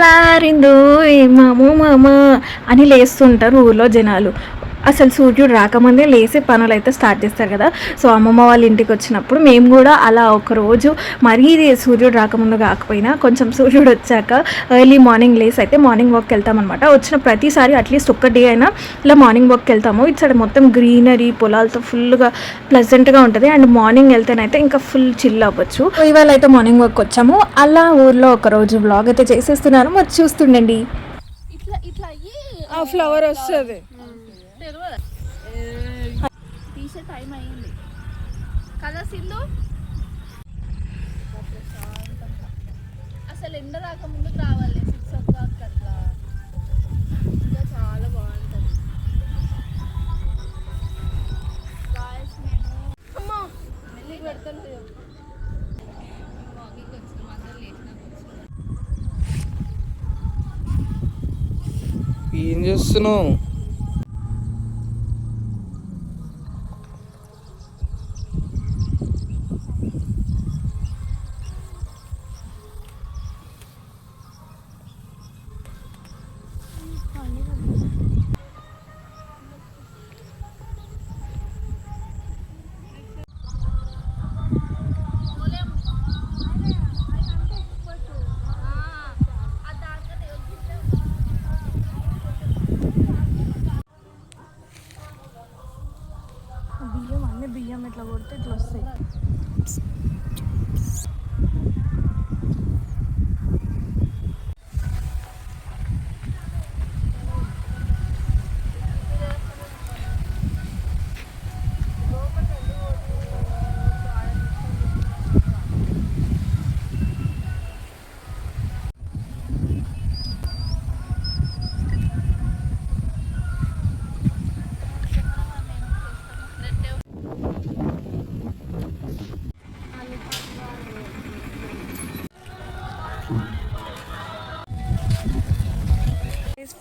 తెల్లారిందో ఏ మామో మామ అని లేస్తుంటారు ఊర్లో జనాలు. అసలు సూర్యుడు రాకముందే లేసి పనులు అయితే స్టార్ట్ చేస్తారు కదా. సో అమ్మమ్మ వాళ్ళ ఇంటికి వచ్చినప్పుడు మేము కూడా అలా ఒక రోజు మరీ సూర్యుడు రాకముందు కాకపోయినా కొంచెం సూర్యుడు వచ్చాక ఎర్లీ మార్నింగ్ లేసి అయితే మార్నింగ్ వాక్కి వెళ్తామన్నమాట. వచ్చిన ప్రతిసారి అట్లీస్ట్ ఒక్క డే అయినా ఇలా మార్నింగ్ వాక్కి వెళ్తాము. ఇటు సైడ్ మొత్తం గ్రీనరీ పొలాలతో ఫుల్గా ప్లెజెంట్గా ఉంటుంది. అండ్ మార్నింగ్ వెళ్తేనైతే ఇంకా ఫుల్ చిల్ అవ్వచ్చు. ఇవాళ అయితే మార్నింగ్ వాక్ వచ్చాము. అలా ఊర్లో ఒక రోజు బ్లాగ్ అయితే చేసేస్తున్నాను. మరి చూస్తుండండి. ఇట్లా ఇట్లా అయ్యి ఆ ఫ్లవర్ వస్తుంది. తీసే టైం అయ్యింది. కదా సింధు? అసలు ఎండ రాకముందుకు రావాలి సిక్స్ ఓ క్లాక్ అట్లా. ఇంకా చాలా బాగుంటుంది. గాయస్ నేను అమ్మా! మెల్లిగా పెడతాను వాకింగ్ వచ్చినాం అందరు ఏం చేస్తున్నావు?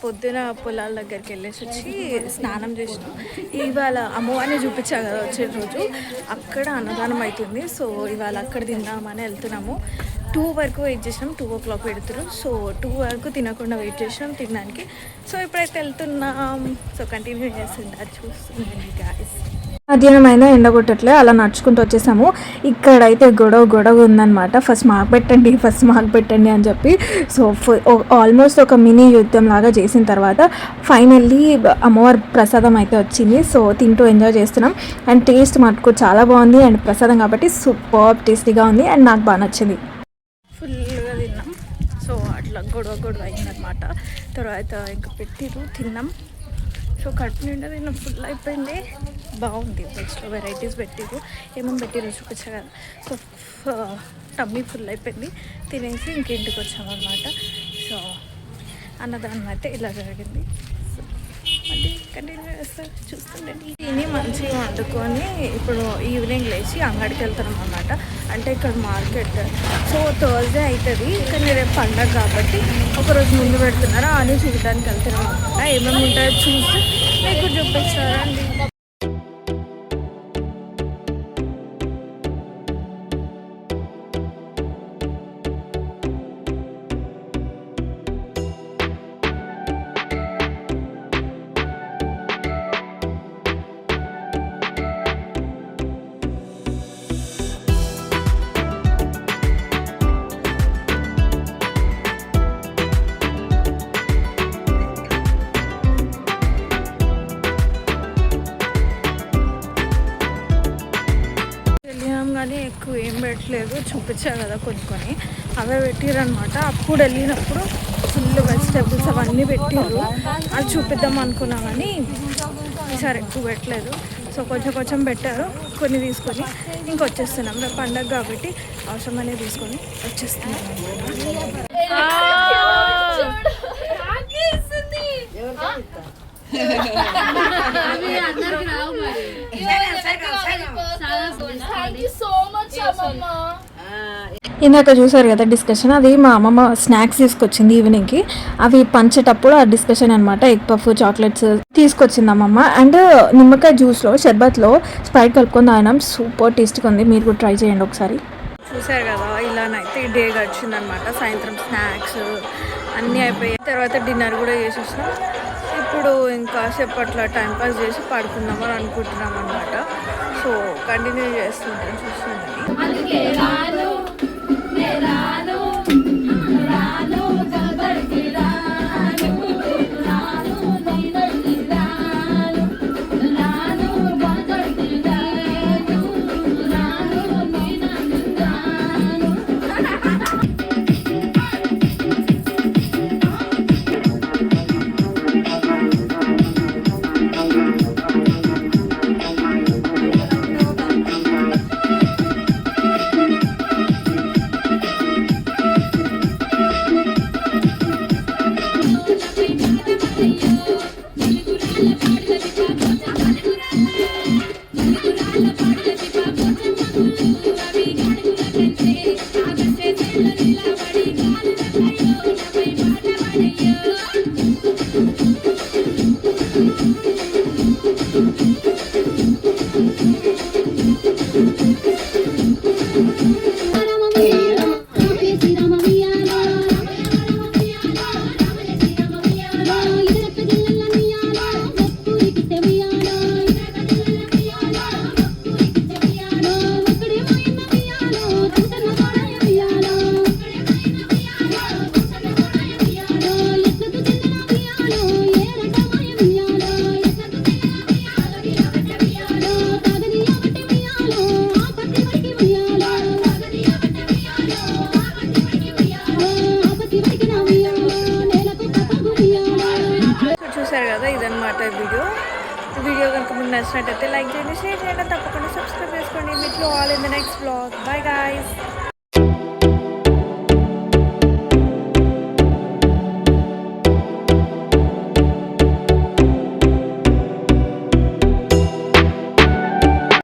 పొద్దున పొలాల దగ్గరికి వెళ్ళేసి వచ్చి స్నానం చేసినాం. ఇవాళ అమ్మవారిని చూపించా కదా వచ్చే రోజు. అక్కడ అన్నదానం అవుతుంది. సో ఇవాళ అక్కడ తిందామని వెళ్తున్నాము. టూ వరకు వెయిట్ చేసినాం. టూ ఓ క్లాక్ పెడతారు సో టూ వరకు తినకుండా వెయిట్ చేసినాం తినడానికి. సో ఇప్పుడైతే వెళ్తున్నాం. సో కంటిన్యూ చేస్తుందా చూస్తుంది గాయస్ మధ్యాహ్నం అయినా ఎండగొట్టట్లే అలా నడుచుకుంటూ వచ్చేసాము. ఇక్కడైతే గొడవ గొడవ ఉందన్నమాట. ఫస్ట్ మాకు పెట్టండి ఫస్ట్ మాకు పెట్టండి అని చెప్పి సో ఆల్మోస్ట్ ఒక మినీ యుద్ధం లాగా చేసిన తర్వాత ఫైనల్లీ అమ్మవారి ప్రసాదం అయితే వచ్చింది. సో తింటూ ఎంజాయ్ చేస్తున్నాం. అండ్ టేస్ట్ మటుకు చాలా బాగుంది. అండ్ ప్రసాదం కాబట్టి సూపర్ టేస్టీగా ఉంది. అండ్ నాకు బాగా నచ్చింది. ఫుల్గా తిన్నాం. సో అట్లా గొడవ గొడవ అయిందనమాట తర్వాత ఇంకా పెట్టిరు తిన్నాం. సో కడుపు నిండా తిన్న ఫుల్ అయిపోయింది. బాగుంది. వెజ్లో వెరైటీస్ పెట్టారు ఏమేమి పెట్టిరు చూపించా కదా సో టమ్మీ ఫుల్ అయిపోయింది. తినేసి ఇంకింటికి వచ్చామన్నమాట. సో అన్నదానం అయితే ఇలా జరిగింది. మళ్ళీ కంటిన్యూ చేస్తారు చూస్తుండండి తిని మంచిగా వండుకొని ఇప్పుడు ఈవినింగ్ లేచి అంగడికి వెళ్తాం అన్నమాట. అంటే ఇక్కడ మార్కెట్. సో థర్స్డే అవుతుంది కానీ రేపు పండగ కాబట్టి ఒకరోజు ముందు పెడుతున్నారు అని చూడడానికి వెళ్తున్నాం అనమాట ఏమేమి ఉంటాయో చూసి మీకు చూపిస్తారా? ఎక్కువ ఏం పెట్టలేదు చూపించా కదా కొన్ని కొన్ని. అవే పెట్టిరనమాట అప్పుడు వెళ్ళినప్పుడు ఫుల్ వెజిటేబుల్స్ అవన్నీ పెట్టిర్రు. అది చూపిద్దాం అనుకున్నా కానీ ఈసారి ఎక్కువ పెట్టలేదు. సో కొంచెం కొంచెం పెట్టారు కొన్ని తీసుకొని ఇంకొచ్చేస్తున్నాం రేపు పండగ కాబట్టి అవసరమనే తీసుకొని వచ్చేస్తున్నాం సో మచ్ ఇందాక చూసారు కదా డిస్కషన్ అది మా అమ్మమ్మ స్నాక్స్ తీసుకొచ్చింది ఈవినింగ్కి అవి పంచేటప్పుడు ఆ డిస్కషన్ అనమాట ఎగ్ పఫ్ చాక్లెట్స్ తీసుకొచ్చింది అమ్మమ్మ. అండ్ నిమ్మకాయ జ్యూస్లో షర్బత్లో స్ప్రైట్ కలుపుకొని తాగినాం. సూపర్ టేస్ట్గా ఉంది. మీరు కూడా ట్రై చేయండి ఒకసారి. చూసారు కదా ఇలానైతే డే గడిచిందనమాట సాయంత్రం స్నాక్స్ అన్నీ అయిపోయాయి తర్వాత డిన్నర్ కూడా చేసేసాం ఇప్పుడు ఇంకా సేపట్లో టైం పాస్ చేసి పడుకుందామని అనుకుంటున్నాం అనమాట సో కంటిన్యూ చేస్తుంటాను చూస్తుండండి నచ్చినట్టయితే లైక్ చేయండి షేర్ చేయండి తప్పకుండా సబ్స్క్రైబ్ చేసుకోండి. మీకు all in the next blog bye guys